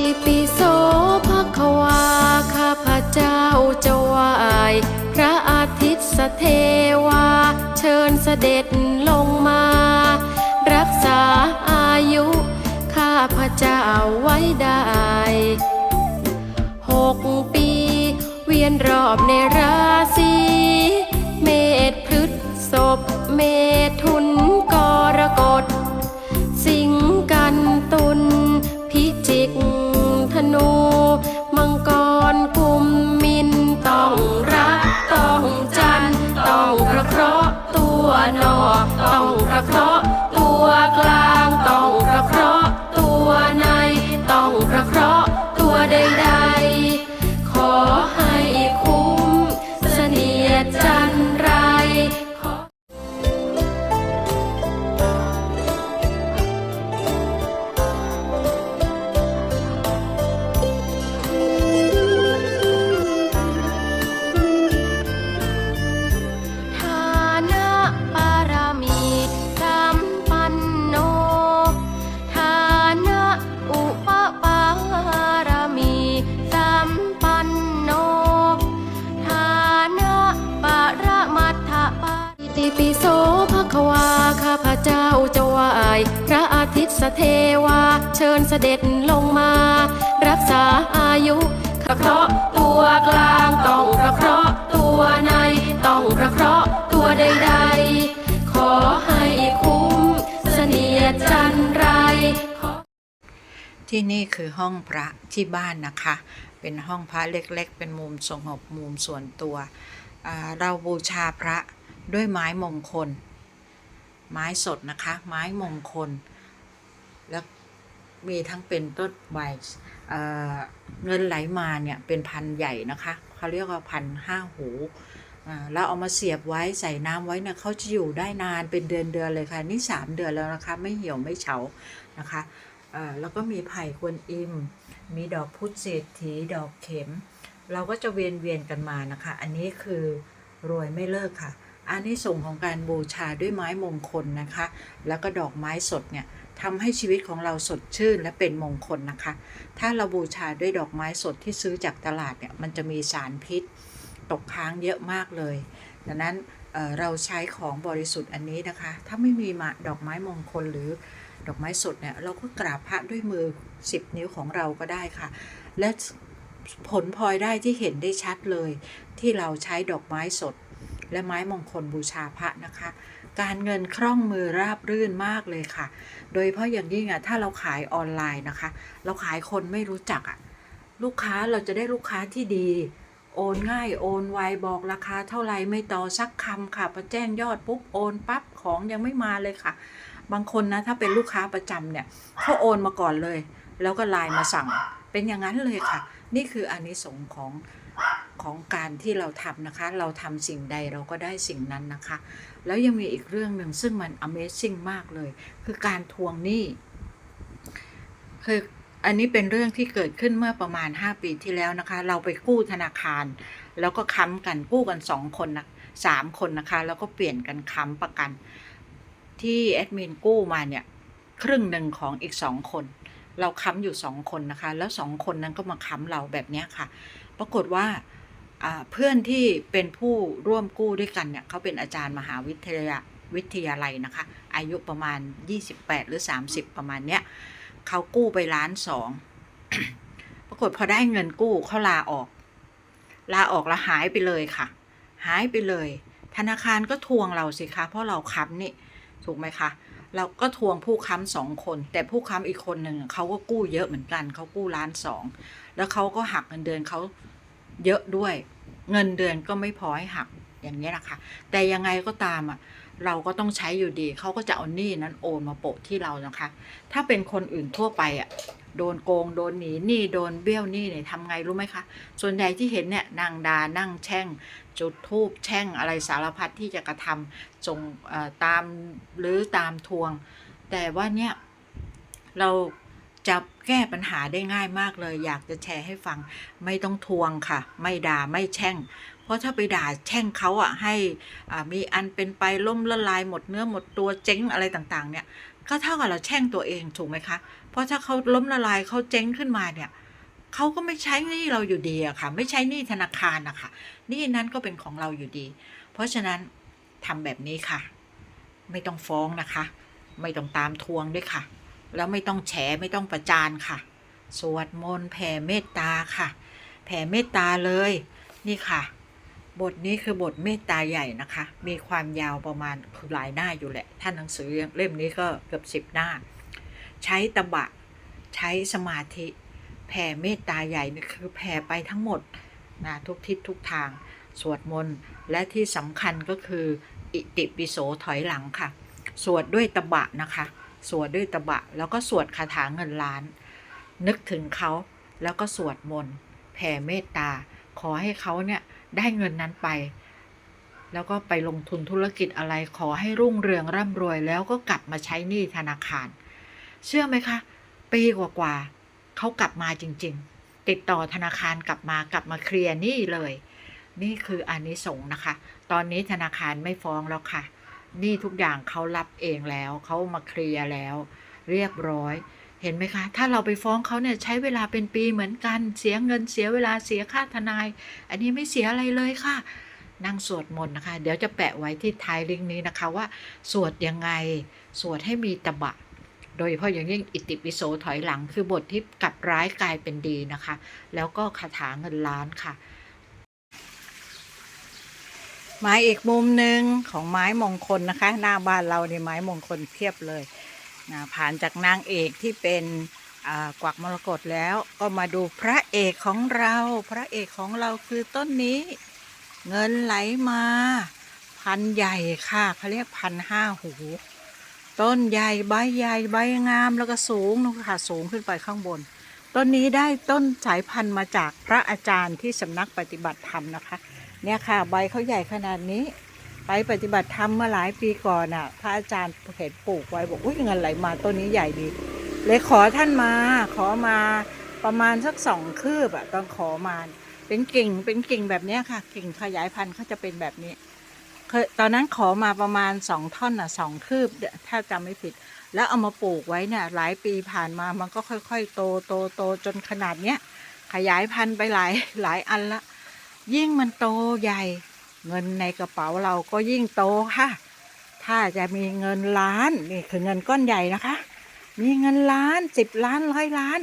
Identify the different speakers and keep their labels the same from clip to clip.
Speaker 1: ติปิโสภะควาข้าพระเจ้าจะไหวพระอาทิตย์สเทวา เชิญเสด็จลงมา รักษาอายุ ข้าพระเจ้าไว้ได้หกปี เวียนรอบในราศ จันทร์ จันไร ที่นี่คือห้อ
Speaker 2: งพระที่บ้านนะคะ เป็นห้องพระเล็กๆ เป็นมุมสงบมุมส่วนตัว เราบูชาพระด้วยไม้มงคล ไม้สดนะคะ ไม้มงคล แล้วมีทั้งเป็นต้นใบเอ่เงินไหลมาเนี่ยเป็นพันใหญ่นะคะเขาเรียกว่าพันห้าหู อ่าเอามาเสียบไว้ใส่น้ำไว้เนี่ยเขาจะอยู่ได้นานเป็นเดือนเดือนเลยค่ะ นี่สามเดือนแล้วนะคะ ไม่เหี่ยวไม่เฉานะคะแล้วก็มีไผ่กวนอิม มีดอกพุธเศรษฐีดอกเข็ม เราก็จะเวียนเวียนกันมานะคะ อันนี้คือรวยไม่เลิกค่ะอันนี้ส่งของการบูชาด้วยไม้มงคลนะคะ แล้วก็ดอกไม้สดเนี่ยทำให้ชีวิตของเราสดชื่นและเป็นมงคลนะคะ ถ้าเราบูชาด้วยดอกไม้สดที่ซื้อจากตลาดเนี่ยมันจะมีสารพิษ ตกค้างเยอะมากเลย ดังนั้นเเราใช้ของบริสุทธิ์อันนี้นะคะ ถ้าไม่มีมาดอกไม้มงคลหรือดอกไม้สดเนี่ยเราก็กราบพระด้วยมือ 10 นิ้วของเราก็ได้ค่ะ และผลพลอยได้ที่เห็นได้ชัดเลย ที่เราใช้ดอกไม้สด และไม้มงคลบูชาพระนะคะ การเงินคล่องมือราบรื่นมากเลยค่ะ โดยเฉพาะอย่างยิ่งอะถ้าเราขายออนไลน์นะคะ เราขายคนไม่รู้จักอะลูกค้าเราจะได้ลูกค้าที่ดี โอนง่ายโอนไวบอกราคาเท่าไรไม่ต่อสักคำค่ะพอแจ้งยอดปุ๊บโอนปั๊บของยังไม่มาเลยค่ะ บางคนนะถ้าเป็นลูกค้าประจำเนี่ยเขาโอนมาก่อนเลย แล้วก็ไลน์มาสั่งเป็นอย่างนั้นเลยค่ะ นี่คืออานิสงส์ของของการที่เราทำนะคะ เราทำสิ่งใดเราก็ได้สิ่งนั้นนะคะ แล้วยังมีอีกเรื่องหนึ่งซึ่งมัน Amazing มากเลย คือการทวงหนี้คือ อันนี้เป็นเรื่องที่เกิดขึ้นเมื่อประมาณ 5 ปีที่แล้วนะคะ เราไปกู้ธนาคาร แล้วก็ค้ำกันกู้กัน 2 คนนะสามคนนะคะ แล้วก็เปลี่ยนกันค้ำประกัน ที่แอดมินกู้มาเนี่ยครึ่งหนึ่งของอีกสองคน เราค้ำอยู่สองคนนะคะ แล้วสองคนนั้นก็มาค้ำเราแบบนี้ค่ะ ปรากฏว่าอ่าเพื่อนที่เป็นผู้ร่วมกู้ด้วยกันเนี่ยเขาเป็นอาจารย์มหาวิทยาวิทยาลัยนะคะ อายุประมาณ 28 หรือ 30 ประมาณเนี้ย เขากู้ไปล้านสองปรากฏพอได้เงินกู้เขาลาออก ลาออกแล้วหายไปเลยค่ะ หายไปเลย ธนาคารก็ทวงเราสิคะเพราะเราค้ำนี่ถูกไหมคะ เราก็ทวงผู้ค้ำสองคน แต่ผู้ค้ำอีกคนหนึ่งเขาก็กู้เยอะเหมือนกันเขากู้ล้านสองแล้วเขาก็หักเงินเดือนเขาเยอะด้วย เงินเดือนก็ไม่พอให้หักอย่างนี้นะคะแต่ยังไงก็ตามอะ เราก็ต้องใช้อยู่ดี เขาก็จะเอาหนี้นั้นโอนมาโปะที่เรานะคะ ถ้าเป็นคนอื่นทั่วไปอะโดนโกงโดนหนีหนี้โดนเบี้ยวหนี้เนี่ยทำไงรู้ไหมคะ ส่วนใหญ่ที่เห็นเนี่ยนางดานั่งแช่ง จุดทูบแช่งอะไรสารพัดที่จะกระทำส่งตามหรือตามทวง แต่ว่าเนี่ยเราจะแก้ปัญหาได้ง่ายมากเลย อยากจะแชร์ให้ฟังไม่ต้องทวงค่ะ ไม่ด่าไม่แช่ง ราะถ้าไปด่าแช่งเขาอะให้อ่ามีอันเป็นไปล่มละลายหมดเนื้อหมดตัวเจ๊งอะไรต่างๆ เนี่ยก็เท่ากับเราแช่งตัวเองถูกไหมคะ เพราะถ้าเขาล้มละลายเขาเจ๊งขึ้นมาเนี่ยเขาก็ไม่ใช้หนี้เราอยู่ดีอะค่ะ ไม่ใช้หนี้ธนาคารนะคะหนี้นั้นก็เป็นของเราอยู่ดี เพราะฉะนั้นทำแบบนี้ค่ะ ไม่ต้องฟ้องนะคะ ไม่ต้องตามทวงด้วยค่ะ แล้วไม่ต้องแฉไม่ต้องประจานค่ะ สวดมนต์แผ่เมตตาค่ะ แผ่เมตตาเลย นี่ค่ะ บทนี้คือบทเมตตาใหญ่นะคะ มีความยาวประมาณคือหลายหน้าอยู่แหละถ้านหนังสือเล่มนี้ก็เกือบสิบหน้า ใช้ตบะ ใช้สมาธิแผ่เมตตาใหญ่นี่คือแผ่ไปทั้งหมดนะทุกทิศทุกทาง สวดมนต์ และที่สำคัญก็คือ อิติปิโสถอยหลังค่ะ สวดด้วยตบะนะคะ สวดด้วยตบะ แล้วก็สวดคาถาเงินล้าน นึกถึงเขาแล้วก็สวดมนต์แผ่เมตตา ขอให้เขาเนี่ย ได้เงินนั้นไป แล้วก็ไปลงทุนธุรกิจอะไรขอให้รุ่งเรืองร่ำรวย แล้วก็กลับมาใช้หนี้ธนาคาร เชื่อไหมคะ ปีกว่าๆเขากลับมาจริง ๆ ติดต่อธนาคารกลับมากลับมาเคลียร์หนี้เลย นี่คืออานิสงส์นะคะ ตอนนี้ธนาคารไม่ฟ้องแล้วค่ะหนี้ทุกอย่างเขารับเองแล้วเขามาเคลียร์แล้ว เรียบร้อย เห็นไหมคะ ถ้าเราไปฟ้องเขาเนี่ยใช้เวลาเป็นปีเหมือนกัน เสียเงินเสียเวลาเสียค่าทนาย อันนี้ไม่เสียอะไรเลยค่ะ นั่งสวดมนต์นะคะ เดี๋ยวจะแปะไว้ที่ท้ายลิงก์นี้นะคะว่า สวดยังไง สวดให้มีตบะ โดยเฉพาะอย่างยิ่งอิติปิโสถอยหลัง คือบทที่กลับร้ายกลายเป็นดีนะคะ แล้วก็คาถาเงินล้านค่ะ ไม้อีกมุมหนึ่งของไม้มงคลนะคะ หน้าบ้านเราเนี่ยไม้มงคลเพียบเลย นะผ่านจากนางเอกที่เป็นกวักมรกตแล้วก็มาดูพระเอกของเรา พระเอกของเราคือต้นนี้ เงินไหลมา พันใหญ่ค่ะเขาเรียกพันห้าหู ต้นใหญ่ใบใหญ่ใบงามแล้วก็สูงนะคะสูงขึ้นไปข้างบน ต้นนี้ได้ต้นสายพันธุ์มาจากพระอาจารย์ที่สำนักปฏิบัติธรรมนะคะ เนี่ยค่ะ ใบเขาใหญ่ขนาดนี้ ไปปฏิบัติธรรมมาหลายปีก่อนอะ พระอาจารย์เห็นปลูกไว้บอกอุ้ยเงินไหลมาต้นนี้ใหญ่ดี เลยขอท่านมาขอมาประมาณสักสองคืบอะต้องขอมาเป็นกิ่งเป็นกิ่งแบบนี้ค่ะ กิ่งขยายพันธุ์เขาจะเป็นแบบนี้เคยตอนนั้นขอมาประมาณสองท่อนอะสองคืบถ้าจำไม่ผิด แล้วเอามาปลูกไว้เนี่ยหลายปีผ่านมามันก็ค่อย ๆ โตโตโตจนขนาดเนี้ยขยายพันธุ์ไปหลายหลายอันละ ยิ่งมันโตใหญ่ เงินในกระเป๋าเราก็ยิ่งโตค่ะ ถ้าจะมีเงินล้านนี่คือเงินก้อนใหญ่นะคะ มีเงินล้านสิบล้านร้อยล้าน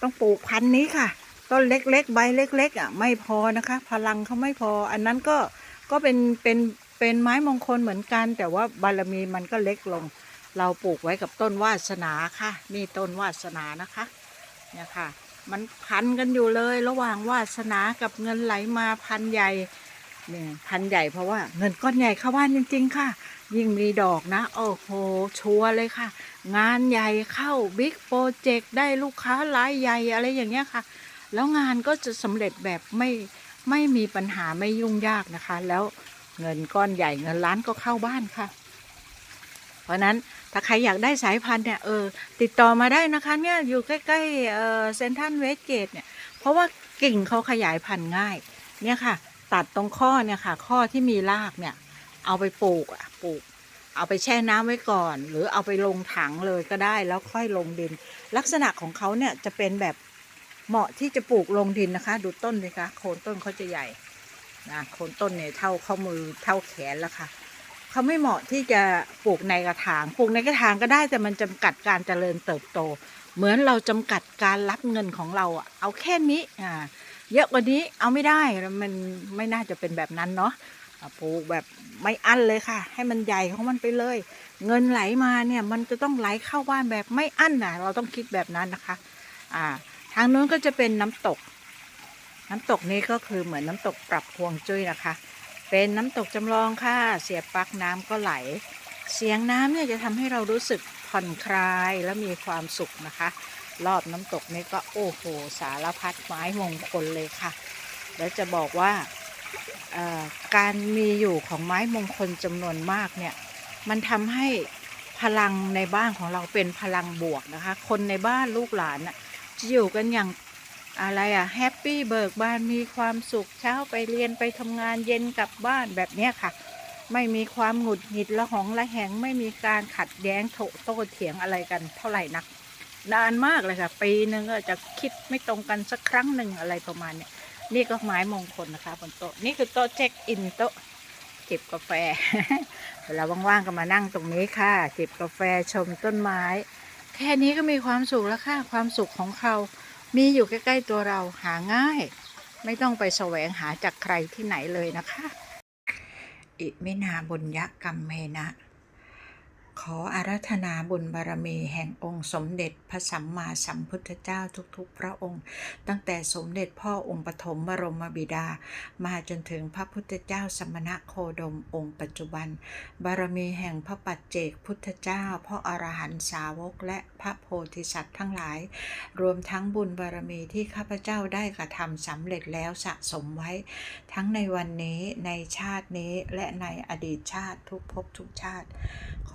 Speaker 2: ต้องปลูกพันนี้ค่ะ ต้นเล็กๆ ใบเล็กๆอะไม่พอนะคะ พลังเขาไม่พอ อันนั้นก็ก็เป็นเป็นเป็นไม้มงคลเหมือนกัน แต่ว่าบารมีมันก็เล็กลง เราปลูกไว้กับต้นวาสนาค่ะ นี่ต้นวาสนานะคะเนี่ยค่ะ มันพันกันอยู่เลยระหว่างวาสนากับเงินไหลมาพันใหญ่ เนี่ยพันใหญ่เพราะว่า เงินก้อนใหญ่เข้าบ้านจริง ๆ ค่ะ ยิ่งมีดอกนะ โอ้โห ชัวร์เลยค่ะ งานใหญ่เข้าบิ๊กโปรเจกต์ได้ลูกค้ารายใหญ่อะไรอย่างเงี้ยค่ะ แล้วงานก็จะสำเร็จแบบไม่ไม่มีปัญหาไม่ยุ่งยากนะคะ แล้วเงินก้อนใหญ่เงินล้านก็เข้าบ้านค่ะ เพราะฉะนั้นถ้าใครอยากได้สายพันธุ์เนี่ยเออติดต่อมาได้นะคะเนี่ยอยู่ใกล้ๆเอ่อเซนทันเวสเกตเนี่ยเพราะว่ากิ่งเขาขยายพันธุ์ง่าย เนี่ยค่ะ ตัดตรงข้อเนี่ยค่ะ ข้อที่มีรากเนี่ย เอาไปปลูกอะปลูก เอาไปแช่น้ำไว้ก่อน หรือเอาไปลงถังเลยก็ได้แล้วค่อยลงดิน ลักษณะของเขาเนี่ยจะเป็นแบบเหมาะที่จะปลูกลงดินนะคะ ดูต้นเลยคะโคนต้นเขาจะใหญ่นะโคนต้นเนี่ยเท่าข้อมือเท่าแขนแล้วค่ะเขาไม่เหมาะที่จะปลูกในกระถางปลูกในกระถางก็ได้แต่มันจำกัดการเจริญเติบโต เหมือนเราจำกัดการรับเงินของเราอะเอาแค่นี้อ่า เยอะกว่านี้เอาไม่ได้มันไม่น่าจะเป็นแบบนั้นเนาะปลูกแบบไม่อั้นเลยค่ะ ให้มันใหญ่ของมันไปเลย เงินไหลมาเนี่ยมันจะต้องไหลเข้าบ้านแบบไม่อั้นนะเราต้องคิดแบบนั้นนะคะ อ่า ทางนู้นก็จะเป็นน้ำตก น้ำตกนี้ก็คือเหมือนน้ำตกปรับพวงจุ้ยนะคะ เป็นน้ำตกจำลองค่ะ เสียบปลั๊กน้ำก็ไหล เสียงน้ำเนี่ยจะทำให้เรารู้สึกผ่อนคลายและมีความสุขนะคะ รอบน้ำตกนี้ก็โอ้โหสารพัดไม้มงคลเลยค่ะ แล้วจะบอกว่าการมีอยู่ของไม้มงคลจำนวนมากเนี่ยมันทำให้พลังในบ้านของเราเป็นพลังบวกนะคะ คนในบ้านลูกหลานน่ะจะอยู่กันอย่างอะไรอะแฮปปี้เบิกบานมีความสุขเช้าไปเรียนไปทำงานเย็นกลับบ้านแบบนี้ค่ะ ไม่มีความหงุดหงิดละหองละแหง ไม่มีการขัดแย้งโถโต้เถียงอะไรกันเท่าไหร่นัก นานมากเลยค่ะ ปีหนึ่งก็จะคิดไม่ตรงกันสักครั้งหนึ่งอะไรประมาณเนี้ยนี่ก็ไม้มงคลนะคะบนโต๊ะนี่คือโต๊ะเช็คอินโต๊ะจิบกาแฟ เวลาว่างๆก็มานั่งตรงนี้ค่ะจิบกาแฟชมต้นไม้ แค่นี้ก็มีความสุขแล้วค่ะ ความสุขของเขามีอยู่ใกล้ๆตัวเราหาง่าย ไม่ต้องไปแสวงหาจากใครที่ไหนเลยนะคะ อิมินาบุญยกรรมเมนะ ขออารัธนาบุญบารมีแห่งองค์สมเด็จพระสัมมาสัมพุทธเจ้าทุกๆ พระองค์ ตั้งแต่สมเด็จพ่อองค์ปฐมบรมบิดา มาจนถึงพระพุทธเจ้าสมณะโคดมองค์ปัจจุบัน บารมีแห่งพระปัจเจกพุทธเจ้าพระอรหันตสาวกและพระโพธิสัตว์ทั้งหลาย รวมทั้งบุญบารมีที่ข้าพเจ้าได้กระทำสำเร็จแล้วสะสมไว้ ทั้งในวันนี้ในชาตินี้และในอดีตชาติทุกภพทุกชาติ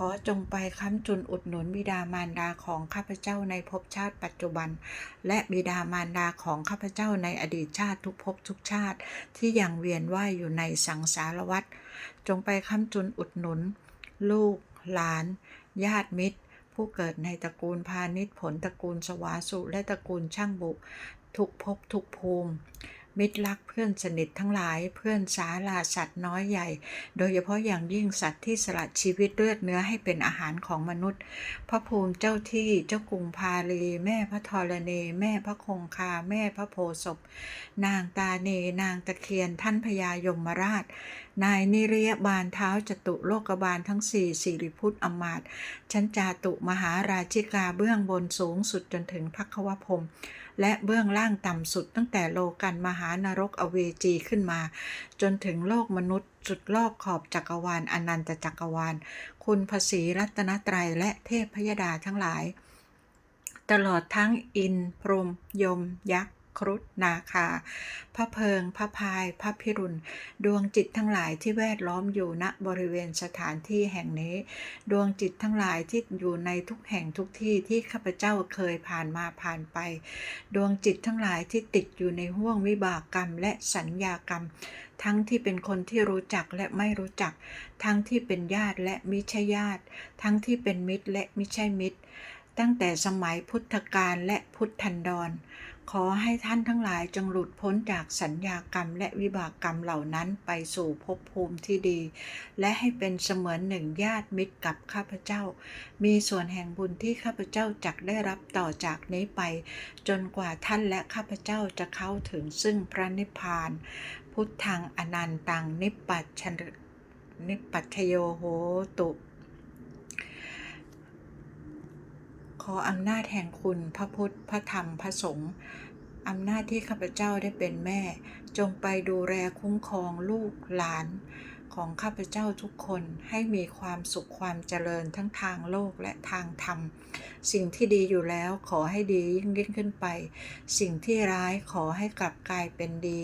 Speaker 2: ขอจงไปค้ำจุนอุดหนุนบิดามารดาของข้าพเจ้าในภพชาติปัจจุบัน และบิดามารดาของข้าพเจ้าในอดีตชาติทุกภพทุกชาติ ที่ยังเวียนว่ายอยู่ในสังสารวัฏจงไปค้ำจุนอุดหนุน ลูก หลาน ญาติมิตร ผู้เกิดในตระกูลพาณิชย์ผลตระกูลสวาสุและตระกูลช่างบุ ทุกภพทุกภูมิ มิตรรักเพื่อนสนิททั้งหลายเพื่อนสาลาสัตว์น้อยใหญ่ โดยเฉพาะอย่างยิ่งสัตว์ที่สละชีวิตเลือดเนื้อให้เป็นอาหารของมนุษย์ พระภูมิเจ้าที่เจ้ากรุงพาลีแม่พระธรณีแม่พระคงคาแม่พระโพศพนางตาเนนางตะเคียนท่านพญายมราช นายนิเริยบาลเท้าจตุโลกบาลทั้งสี่สิริพุทธอมาตชั้นจาตุมหาราชิกาเบื้องบนสูงสุดจนถึงพักวพรม และเบื้องล่างต่ำสุดตั้งแต่โลกันมหานรกอเวจีขึ้นมา จนถึงโลกมนุษย์สุดรอบขอบจักรวาลอนันตจักรวาล คุณภาษีรัตนตรัยและเทพพยดาทั้งหลาย ตลอดทั้งอินพรหมยม ยักษ์ ครุฑนาคา พระเพิง พระพาย พระพิรุณ ดวงจิตทั้งหลายที่แวดล้อมอยู่ณบริเวณสถานที่แห่งนี้ ดวงจิตทั้งหลายที่อยู่ในทุกแห่งทุกที่ที่ข้าพเจ้าเคยผ่านมาผ่านไป ดวงจิตทั้งหลายที่ติดอยู่ในห่วงวิบากกรรม และสัญญากรรม ทั้งที่เป็นคนที่รู้จักและไม่รู้จัก ทั้งที่เป็นญาติและมิใช่ญาติ ทั้งที่เป็นมิตรและมิใช่มิตรตั้งแต่สมัยพุทธกาลและพุทธันดร ขอให้ท่านทั้งหลายจงหลุดพ้นจากสัญญากรรมและวิบากกรรมเหล่านั้นไปสู่ภพภูมิที่ดี และให้เป็นเสมือนหนึ่งญาติมิตรกับข้าพเจ้า มีส่วนแห่งบุญที่ข้าพเจ้าจักได้รับต่อจากนี้ไป จนกว่าท่านและข้าพเจ้าจะเข้าถึงซึ่งพระนิพพาน พุทธังอนันตังนิปปัชชนนิปัชโยโหตุ ข ออำนาจแห่งคุณพระพุทธ พระธรรม พระสงฆ์อำนาจที่ข้าพเจ้าได้เป็นแม่ จงไปดูแลคุ้มครองลูกหลาน ของข้าพเจ้าทุกคนให้มีความสุขความเจริญทั้งทางโลกและทางธรรม สิ่งที่ดีอยู่แล้วขอให้ดียิ่งยิ่งขึ้นไป สิ่งที่ร้ายขอให้กลับกลายเป็นดี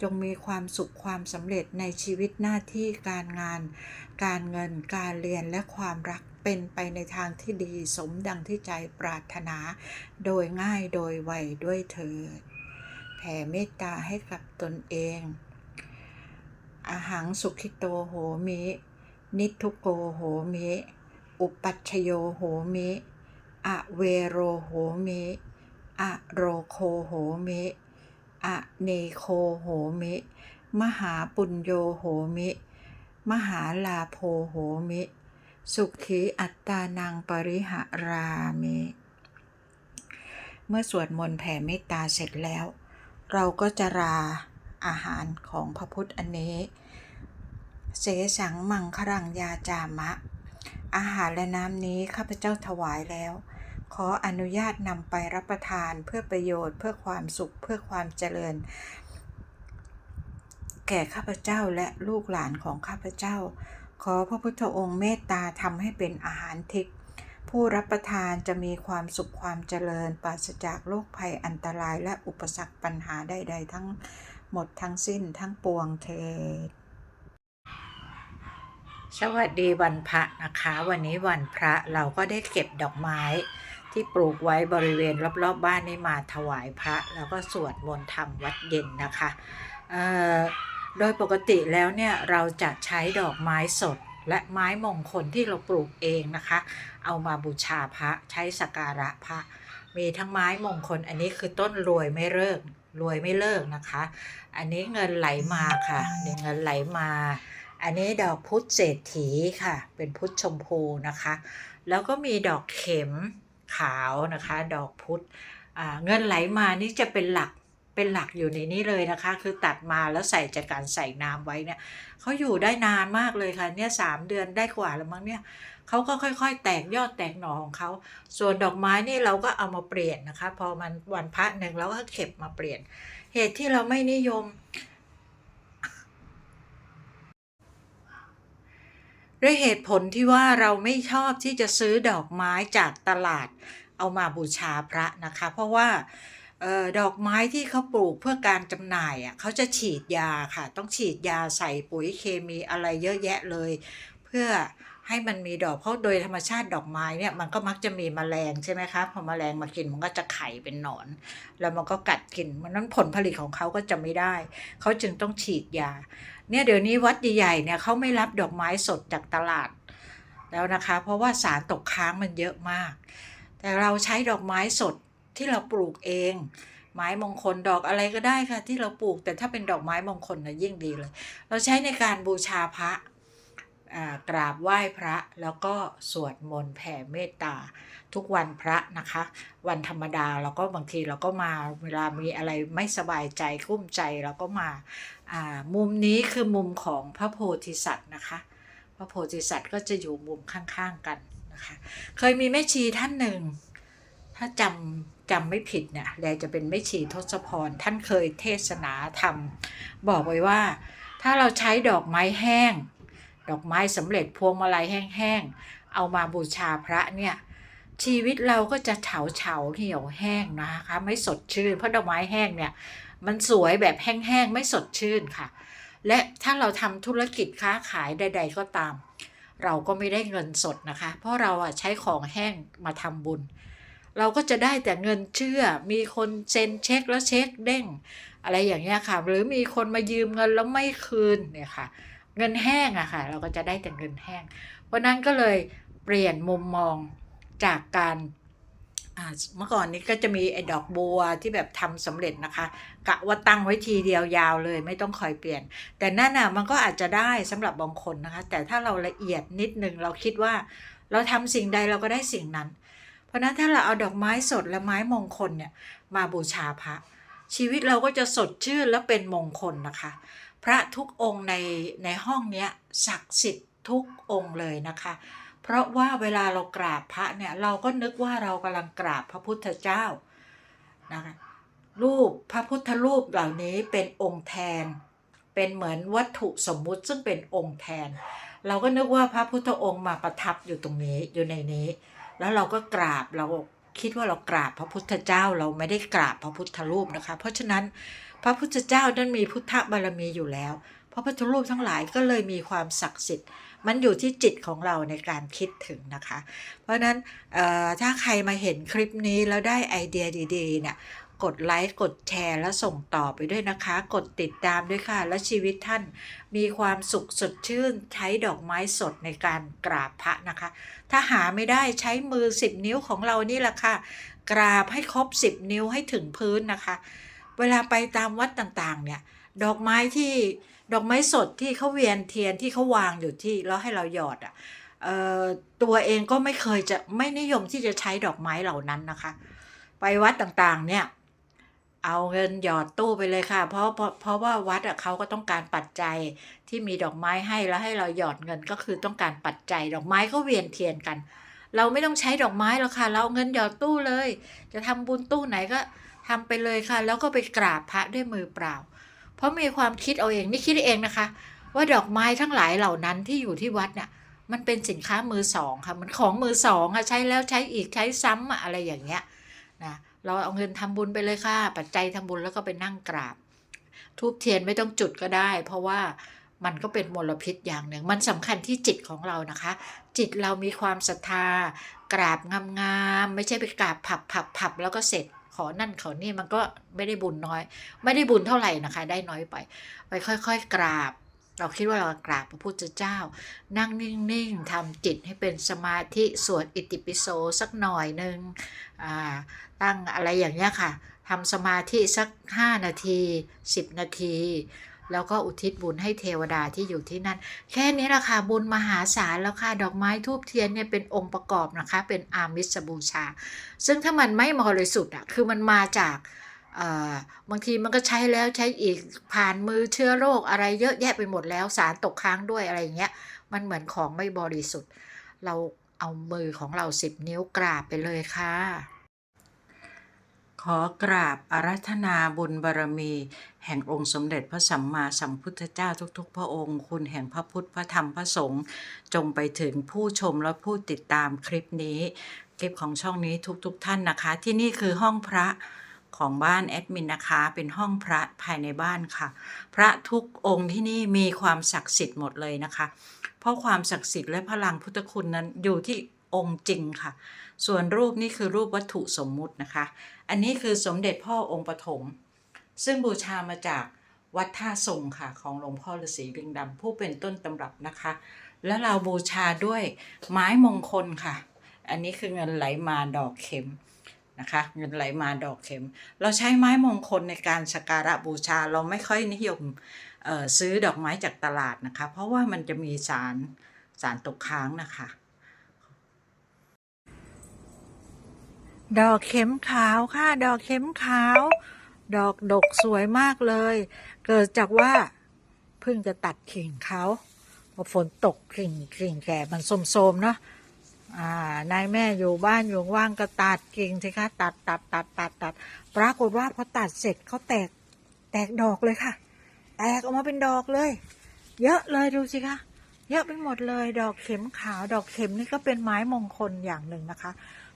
Speaker 2: จงมีความสุขความสำเร็จในชีวิตหน้าที่การงาน การเงินการเรียนและความรัก เป็นไปในทางที่ดีสมดังที่ใจปรารถนา โดยง่ายโดยไวด้วยเถิด แผ่เมตตาให้กับตนเองอาหังสุขิโตโหมิ นิทุโกโหมิ อุปัชชโยโหมิ อเวโรโหมิ อโรโคโหมิ อเนโคโหมิ มหาปุญโยโหมิ มหาลาโพโหมิ สุขีอัตตานังปริหารามิ เมื่อสวดมนต์แผ่เมตตาเสร็จแล้ว เราก็จะราอาหารของพระพุทธอันนี้ เสสังมังครังยาจามะ อาหารและน้ำนี้ข้าพเจ้าถวายแล้ว ขออนุญาตนำไปรับประทานเพื่อประโยชน์เพื่อความสุขเพื่อความเจริญ แก่ข้าพเจ้าและลูกหลานของข้าพเจ้า ขอพระพุทธองค์เมตตาทำให้เป็นอาหารทิพย์ผู้รับประทานจะมีความสุขความเจริญปราศจากโรคภัยอันตรายและอุปสรรคปัญหาใด ๆ ทั้งหมดทั้งสิ้นทั้งปวงเถิดสวัสดีวันพระนะคะ วันนี้วันพระเราก็ได้เก็บดอกไม้ที่ปลูกไว้บริเวณรอบๆบบ้านนี้มาถวายพระ แล้วก็สวดมนต์ทำวัดเย็นนะคะ เอ่อ โดยปกติแล้วเนี่ยเราจะใช้ดอกไม้สดและไม้มงคลที่เราปลูกเองนะคะ เอามาบูชาพระใช้สักการะพระ มีทั้งไม้มงคลอันนี้คือต้นรวยไม่เลิกรวยไม่เลิกนะคะ อันนี้เงินไหลมาค่ะเนี่ยเงินไหลมา อันนี้ดอกพุธเศรษฐีค่ะ เป็นพุธชมพูนะคะ แล้วก็มีดอกเข็มขาวนะคะ ดอกพุธเงินไหลมานี่จะเป็นหลัก เป็นหลักอยู่ในนี้เลยนะคะ คือตัดมาแล้วใส่จากการใส่น้ำไว้เนี่ยเขาอยู่ได้นานมากเลยค่ะเนี่ยสามเดือนได้กว่าแล้วมั้งเนี่ยเขาก็ค่อยๆ แตกยอดแตกหน่อของเขาส่วนดอกไม้นี่เราก็เอามาเปลี่ยนนะคะ พอมันวันพระหนึ่งเราก็เก็บมาเปลี่ยน เหตุที่เราไม่นิยมด้วยเหตุผลที่ว่าเราไม่ชอบที่จะซื้อดอกไม้จากตลาดเอามาบูชาพระนะคะ เพราะว่า ดอกไม้ที่เขาปลูกเพื่อการจำหน่ายอะเขาจะฉีดยาค่ะ ต้องฉีดยาใส่ปุ๋ยเคมีอะไรเยอะแยะเลย เพื่อให้มันมีดอกเพราะโดยธรรมชาติดอกไม้เนี่ยมันก็มักจะมีแมลงใช่ไหมคะพอแมลงมากินมันก็จะไข่เป็นหนอน แล้วมันก็กัดกินมันนั้นผลผลิตของเขาก็จะไม่ได้ เขาจึงต้องฉีดยา เนี่ยเดี๋ยวนี้วัดใหญ่ๆเนี่ยเขาไม่รับดอกไม้สดจากตลาด แล้วนะคะ เพราะว่าสารตกค้างมันเยอะมาก แต่เราใช้ดอกไม้สด ที่เราปลูกเอง ไม้มงคลดอกอะไรก็ได้ค่ะ ที่เราปลูกแต่ถ้าเป็นดอกไม้มงคลนะยิ่งดีเลย เราใช้ในการบูชาพระกราบไหว้พระแล้วก็สวดมนต์แผ่เมตตา ทุกวันพระนะคะ วันธรรมดาเราก็บางทีเราก็มาเวลามีอะไรไม่สบายใจกุ้มใจเราก็มาามุมนี้คือมุมของพระโพธิสัตว์นะคะ พระโพธิสัตว์ก็จะอยู่มุมข้างๆกันนะคะ เคยมีแม่ชีท่านหนึ่ง ถ้าจำ จำไม่ผิดเนี่ยแลจะเป็นแม่ชีทศพร ท่านเคยเทศนาธรรม บอกไว้ว่า ถ้าเราใช้ดอกไม้แห้ง ดอกไม้สำเร็จพวงมาลัยแห้งๆ เอามาบูชาพระเนี่ยชีวิตเราก็จะเฉาเฉาเหี่ยวแห้งนะคะ ไม่สดชื่น เพราะดอกไม้แห้งเนี่ยมันสวยแบบแห้งๆ ไม่สดชื่นค่ะ และถ้าเราทำธุรกิจค้าขายใด ๆ ก็ตาม เราก็ไม่ได้เงินสดนะคะ เพราะเราอะใช้ของแห้งมาทำบุญ เราก็จะได้แต่เงินเชื่อ มีคนเซ็นเช็คแล้วเช็คเด้ง อะไรอย่างเงี้ยค่ะ หรือมีคนมายืมเงินแล้วไม่คืนเนี่ยค่ะ เงินแห้งอะค่ะ เราก็จะได้แต่เงินแห้ง เพราะนั้นก็เลยเปลี่ยนมุมมองจากการเมื่อก่อนนี้ก็จะมีไอ้ดอกบัวที่แบบทำสำเร็จนะคะกะว่าตั้งไว้ทีเดียวยาวเลยไม่ต้องคอยเปลี่ยน แต่นั่นน่ะมันก็อาจจะได้สำหรับบางคนนะคะ แต่ถ้าเราละเอียดนิดนึงเราคิดว่า เราทำสิ่งใดเราก็ได้สิ่งนั้น ราะนั้นถ้าเราเอาดอกไม้สดและไม้มงคลเนี่ยมาบูชาพระ ชีวิตเราก็จะสดชื่นและเป็นมงคลนะคะ พระทุกองค์ในในห้องเนี้ยศักดิ์สิทธิ์ทุกองค์เลยนะคะ เพราะว่าเวลาเรากราบพระเนี่ยเราก็นึกว่าเรากำลังกราบพระพุทธเจ้านะคะรูปพระพุทธรูปเหล่านี้เป็นองค์แทน เป็นเหมือนวัตถุสมมุติซึ่งเป็นองค์แทน เราก็นึกว่าพระพุทธองค์มาประทับอยู่ตรงนี้อยู่ในนี้ แล้วเราก็กราบเราคิดว่าเรากราบพระพุทธเจ้าเราไม่ได้กราบพระพุทธรูปนะคะ เพราะฉะนั้นพระพุทธเจ้านั้นมีพุทธบารมีอยู่แล้ว พระพุทธรูปทั้งหลายก็เลยมีความศักดิ์สิทธิ์ มันอยู่ที่จิตของเราในการคิดถึงนะคะ เพราะฉะนั้นถ้าใครมาเห็นคลิปนี้แล้วได้ไอเดียดีๆเนี่ย กดไลค์กดแชร์แล้วส่งต่อไปด้วยนะคะ กดติดตามด้วยค่ะ และชีวิตท่านมีความสุขสดชื่น ใช้ดอกไม้สดในการกราบพระนะคะ ถ้าหาไม่ได้ใช้มือ 10 นิ้วของเรานี่แหละค่ะ กราบให้ครบ 10 นิ้วให้ถึงพื้นนะคะ เวลาไปตามวัดต่างๆ เนี่ยดอกไม้ที่ดอกไม้สดที่เขาเวียนเทียนที่เขาวางอยู่ที่แล้วให้เราหยอดอะเอ่อตัวเองก็ไม่เคยจะไม่นิยมที่จะใช้ดอกไม้เหล่านั้นนะคะ ไปวัดต่างๆเนี่ย เอาเงินหยอดตู้ไปเลยค่ะ เพราะเพราะเพราะว่าวัดอะเขาก็ต้องการปัจจัยที่มีดอกไม้ให้แล้วให้เราหยอดเงินก็คือต้องการปัจจัย ดอกไม้ก็เวียนเทียนกัน เราไม่ต้องใช้ดอกไม้หรอกค่ะ เราเอาเงินหยอดตู้เลย จะทำบุญตู้ไหนก็ทำไปเลยค่ะ แล้วก็ไปกราบพระด้วยมือเปล่า เพราะมีความคิดเอาเองนี่คิดเองนะคะ ว่าดอกไม้ทั้งหลายเหล่านั้นที่อยู่ที่วัดเนี่ยมันเป็นสินค้ามือสองค่ะ มันของมือสองอะใช้แล้วใช้อีกใช้ซ้ำอะอะไรอย่างเงี้ยนะ เราเอาเงินทำบุญไปเลยค่ะ ปัจจัยทำบุญแล้วก็ไปนั่งกราบ ทูบเทียนไม่ต้องจุดก็ได้ เพราะว่ามันก็เป็นมลพิษอย่างหนึ่ง มันสำคัญที่จิตของเรานะคะ จิตเรามีความศรัทธา กราบงามๆไม่ใช่ไปกราบผับผับผับแล้วก็เสร็จขอนั่นขอนี่มันก็ไม่ได้บุญน้อย ไม่ได้บุญเท่าไหร่นะคะ ได้น้อยไป ไปค่อย ๆ กราบ เราคิดว่าเรากราบพระพุทธเจ้า นั่งนิ่งๆทำจิตให้เป็นสมาธิสวดอิติปิโสสักหน่อยหนึ่งตั้งอะไรอย่างเงี้ยค่ะทำสมาธิสัก 5 นาที 10 นาที แล้วก็อุทิศบุญให้เทวดาที่อยู่ที่นั่น แค่นี้ละค่ะบุญมหาศาลแล้วค่ะ ดอกไม้ทูบเทียนเนี่ยเป็นองค์ประกอบนะคะ เป็นอามิสบูชา ซึ่งถ้ามันไม่บริสุทธิ์อะคือมันมาจาก บางทีมันก็ใช้แล้วใช้อีกผ่านมือเชื้อโรคอะไรเยอะแยะไปหมดแล้วสารตกค้างด้วยอะไรอย่างเงี้ยมันเหมือนของไม่บริสุทธิ์ เราเอามือของเราสิบนิ้วกราบไปเลยค่ะ ขอกราบอารัธนาบุญบารมี แห่งองค์สมเด็จพระสัมมาสัมพุทธเจ้าทุกๆ พระองค์ คุณแห่งพระพุทธพระธรรมพระสงฆ์จงไปถึงผู้ชมและผู้ติดตามคลิปนี้ คลิปของช่องนี้ทุกๆท่านนะคะ ที่นี่คือห้องพระ ของบ้านแอดมินนะคะ เป็นห้องพระภายในบ้านค่ะ พระทุกองค์ที่นี่มีความศักดิ์สิทธิ์หมดเลยนะคะ เพราะความศักดิ์สิทธิ์และพลังพุทธคุณนั้นอยู่ที่องค์จริงค่ะ ส่วนรูปนี่คือรูปวัตถุสมมุตินะคะ อันนี้คือสมเด็จพ่อองค์ปฐม ซึ่งบูชามาจากวัดท่าทรงค่ะของหลวงพ่อฤาษีลิงดำผู้เป็นต้นตำรับนะคะ และเราบูชาด้วยไม้มงคลค่ะ อันนี้คือเงินไหลมาดอกเข็ม นะคะเงินไหลมาดอกเข็ม เราใช้ไม้มงคลในการสักการะบูชาเราไม่ค่อยนิยมซื้อดอกไม้จากตลาดนะคะ เพราะว่ามันจะมีสารสารตกค้างนะคะ ดอกเข็มขาวค่ะ ดอกเข็มขาว ดอกดกสวยมากเลย เกิดจากว่าเพิ่งจะตัดกิ่งเขาพอฝนตกกิ่งกิ่งแก่มันโทรมๆเนาะ นายแม่อยู่บ้านอยู่ว่างก็ตัดกิ่งสิคะตัดตัดตัดตัดตัดปรากฏว่าพอตัดเสร็จเขาแตกแตกดอกเลยค่ะ แตกออกมาเป็นดอกเลย เยอะเลยดูสิคะเยอะไปหมดเลย ดอกเข็มขาว ดอกเข็มนี่ก็เป็นไม้มงคลอย่างหนึ่งนะคะ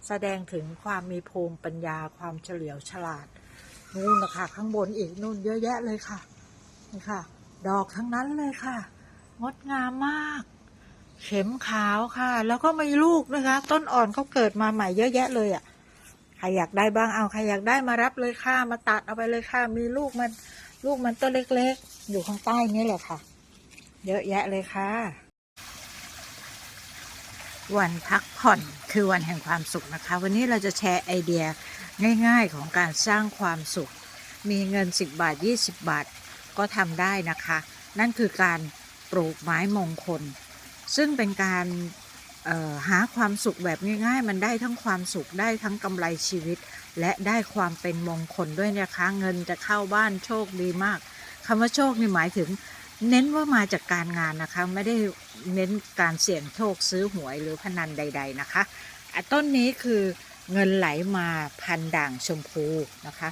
Speaker 2: แสดงถึงความมีภูมิปัญญาความเฉลียวฉลาดนู่นนะคะข้างบนอีกนู่นเยอะแยะเลยค่ะนี่ค่ะ ดอกทั้งนั้นเลยค่ะ งดงามมาก เข็มขาวค่ะ แล้วก็มีลูกนะคะ ต้นอ่อนเขาเกิดมาใหม่เยอะแยะเลยอะใครอยากได้บ้างเอาใครอยากได้มารับเลยค่ะ มาตัดเอาไปเลยค่ะ มีลูกมันลูกมันต้นเล็กๆ อยู่ข้างใต้นี่แหละค่ะ เยอะแยะเลยค่ะ วันพักผ่อนคือวันแห่งความสุขนะคะ วันนี้เราจะแชร์ไอเดียง่ายๆของการสร้างความสุข มีเงิน 10 บาท 20 บาทก็ทำได้นะคะ นั่นคือการปลูกไม้มงคล ซึ่งเป็นการหาความสุขแบบง่ายๆ มันได้ทั้งความสุขได้ทั้งกำไรชีวิต และได้ความเป็นมงคลด้วยนะคะ เงินจะเข้าบ้านโชคดีมากคำว่าโชคนี่หมายถึง เน้นว่ามาจากการงานนะคะ ไม่ได้เน้นการเสี่ยงโชคซื้อหวยหรือพนันใด ๆนะคะอะต้นนี้คือเงินไหลมาพันด่างชมพูนะคะ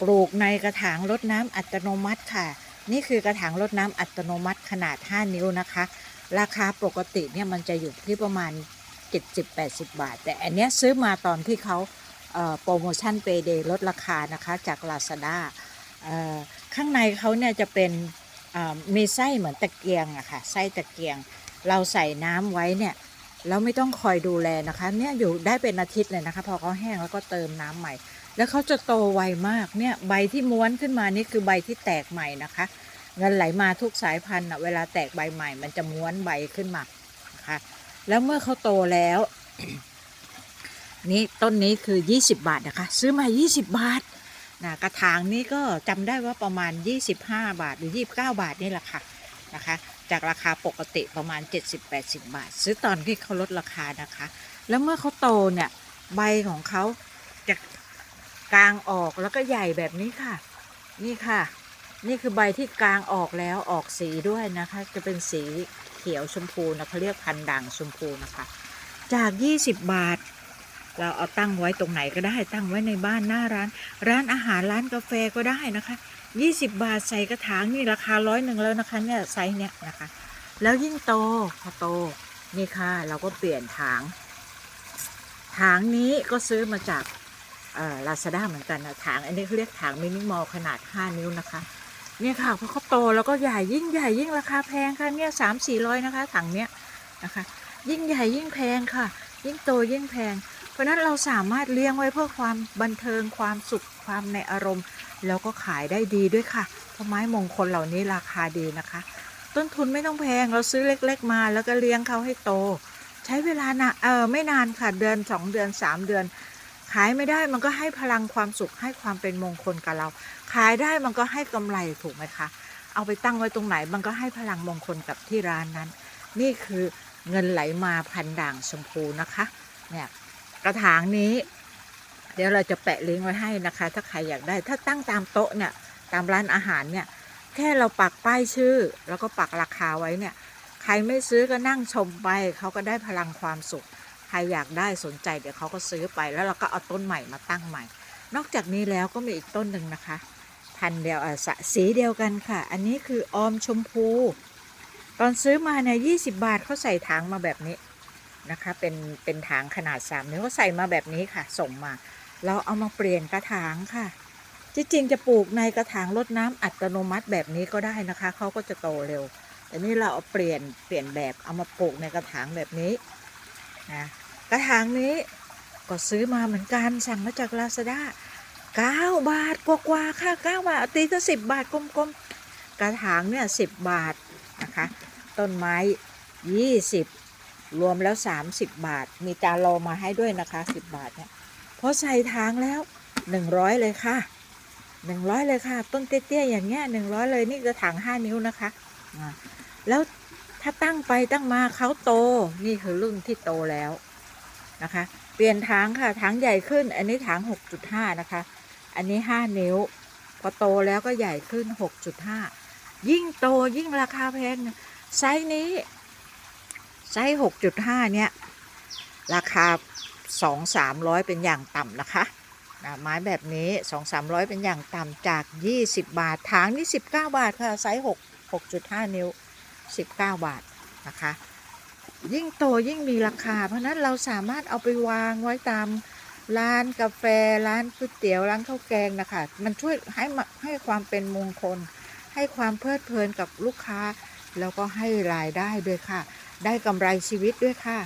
Speaker 2: ปลูกในกระถางรดน้ำอัตโนมัติค่ะ นี่คือกระถางรดน้ำอัตโนมัติขนาด 5 นิ้วนะคะ ราคาปกติเนี่ยมันจะอยู่ที่ประมาณ 70-80 บาท แต่อันเนี้ยซื้อมาตอนที่เขาเโปรโมชั่นเปเดลดราคานะคะจาก Lazada ข้างในเขาเนี่ยจะเป็นมีไส้เหมือนตะเกียงอะค่ะไส้ตะเกียง เราใส่น้ำไว้เนี่ยเราไม่ต้องคอยดูแลนะคะเนี่ยอยู่ได้เป็นอาทิตย์เลยนะคะ พอเขาแห้งแล้วก็เติมน้ำใหม่ แล้วเขาจะโตไวมากเนี่ยใบที่ม้วนขึ้นมานี่คือใบที่แตกใหม่นะคะ เงินไหลมาทุกสายพันธุ์อะเวลาแตกใบใหม่ มันจะม้วนใบขึ้นมานะคะแล้วเมื่อเขาโตแล้ว นี่ต้นนี้คือ 20 บาทนะคะ ซื้อมา 20 บาทนะกระถางนี้ก็จำได้ว่าประมาณ 25 บาทหรือ 29 บาทนี่แหละค่ะนะคะ จากราคาปกติประมาณ 70-80 บาท ซื้อตอนที่เขาลดราคานะคะ แล้วเมื่อเขาโตเนี่ยใบของเขาจะกลางออกแล้วก็ใหญ่แบบนี้ค่ะ นี่ค่ะ นี่คือใบที่กลางออกแล้วออกสีด้วยนะคะ จะเป็นสีเขียวชมพูนะเขาเรียกพันด่างชมพูนะคะ จาก 20 บาท เราเอาตั้งไว้ตรงไหนก็ได้ตั้งไว้ในบ้านหน้าร้าน ร้านอาหารร้านกาแฟก็ได้นะคะ 20 บาทใส่กระถางนี่ราคาร้อยหนึ่งแล้วนะคะเนี่ยไซส์เนี้ยนะคะ แล้วยิ่งโตพอโตนี่ค่ะ เราก็เปลี่ยนถางถางนี้ก็ซื้อมาจากลาซาด้าเหมือนกันนะถางอันนี้เขาเรียกถางมินิมอลขนาด 5 นิ้วนะคะ เนี่ยค่ะพอเขาโตแล้วก็ใหญ่ยิ่งใหญ่ยิ่งราคาแพงค่ะเนี่ยสามสี่ร้อยนะคะ ถังเนี้ยนะคะ ยิ่งใหญ่ยิ่งแพงค่ะ ยิ่งโตยิ่งแพง เพราะนั้นเราสามารถเลี้ยงไว้เพื่อความบันเทิงความสุขความในอารมณ์ แล้วก็ขายได้ดีด้วยค่ะเพราะไม้มงคลเหล่านี้ราคาดีนะคะ ต้นทุนไม่ต้องแพงเราซื้อเล็ก ๆ มา แล้วก็เลี้ยงเขาให้โต ใช้เวลานะเออไม่นานค่ะเดือนสองเดือนสามเดือน ขายไม่ได้มันก็ให้พลังความสุขให้ความเป็นมงคลกับเรา ขายได้มันก็ให้กำไรถูกไหมคะ เอาไปตั้งไว้ตรงไหนมันก็ให้พลังมงคลกับที่ร้านนั้น นี่คือเงินไหลมาพันด่างชมพูนะคะเนี่ยกระถางนี้ เดี๋ยวเราจะแปะลิงก์ไว้ให้นะคะ ถ้าใครอยากได้ ถ้าตั้งตามโต๊ะเนี่ยตามร้านอาหารเนี่ยแค่เราปักป้ายชื่อ แล้วก็ปักราคาไว้เนี่ยใครไม่ซื้อก็นั่งชมไปเขาก็ได้พลังความสุข รอยากได้สนใจเดี๋ยวเขาก็ซื้อไปแล้วเราก็เอาต้นใหม่มาตั้งใหม่ นอกจากนี้แล้วก็มีอีกต้นหนึ่งนะคะ พันเดียวอ่อสะสีเดียวกันค่ะ อันนี้คือออมชมพู ตอนซื้อมาเนี่ยยีบาทเขาใส่ถังมาแบบนี้นะคะ เป็นเป็นถังขนาด3นิ้วเขาใส่มาแบบนี้ค่ะ ส่งมา เราเอามาเปลี่ยนกระถางค่ะจริงๆจะปลูกในกระถางรดน้ำอัตโนมัติแบบนี้ก็ได้นะคะ เขาก็จะโตเร็ว แต่นี่เราเอาเปลี่ยนเปลี่ยนแบบเอามาปลูกในกระถางแบบนี้นะ กระถางนี้ ก็ซื้อมาเหมือนกันสั่งมาจากลาซาด้า9บาทกว่าๆค่ะ9บาทตีก็10บาทกลมๆ กระถางเนี่ย10บบาทนะคะ ต้นไม้20รวมแล้ว30บบาท มีจานโลมาให้ด้วยนะคะ10บบาทเนี่ยพอใส่ทางแล้ว100เลยค่ะ100เลยค่ะ ต้นเตี้ยๆอย่างเงี้ย100เลยนี่กระถาง5นิ้วนะคะแล้วถ้าตั้งไปตั้งมาเขาโต นี่คือรุ่นที่โตแล้ว นะคะ เปลี่ยนทางค่ะทางใหญ่ขึ้น อันนี้ทาง6.5 นะคะ อันนี้ 5 นิ้ว พอโตแล้วก็ใหญ่ขึ้น 6.5 ยิ่งโตยิ่งราคาแพงไซส์นี้ไซส์6.5 เนี่ย ราคา 2-300 เป็นอย่างต่ำนะคะนะไม้แบบนี้ 2-300 เป็นอย่างต่ำจาก 20 บาทถางนี่ 19 บาทค่ะไซส์6 6.5 นิ้ว 19 บาทนะคะ ยิ่งโตยิ่งมีราคา เพราะนั้นเราสามารถเอาไปวางไว้ตามร้านกาแฟร้านก๋วยเตี๋ยวร้านข้าวแกงนะคะ มันช่วยให้ให้ความเป็นมงคล ให้ความเพลิดเพลินกับลูกค้า แล้วก็ให้รายได้ด้วยค่ะ ได้กำไรชีวิตด้วยค่ะ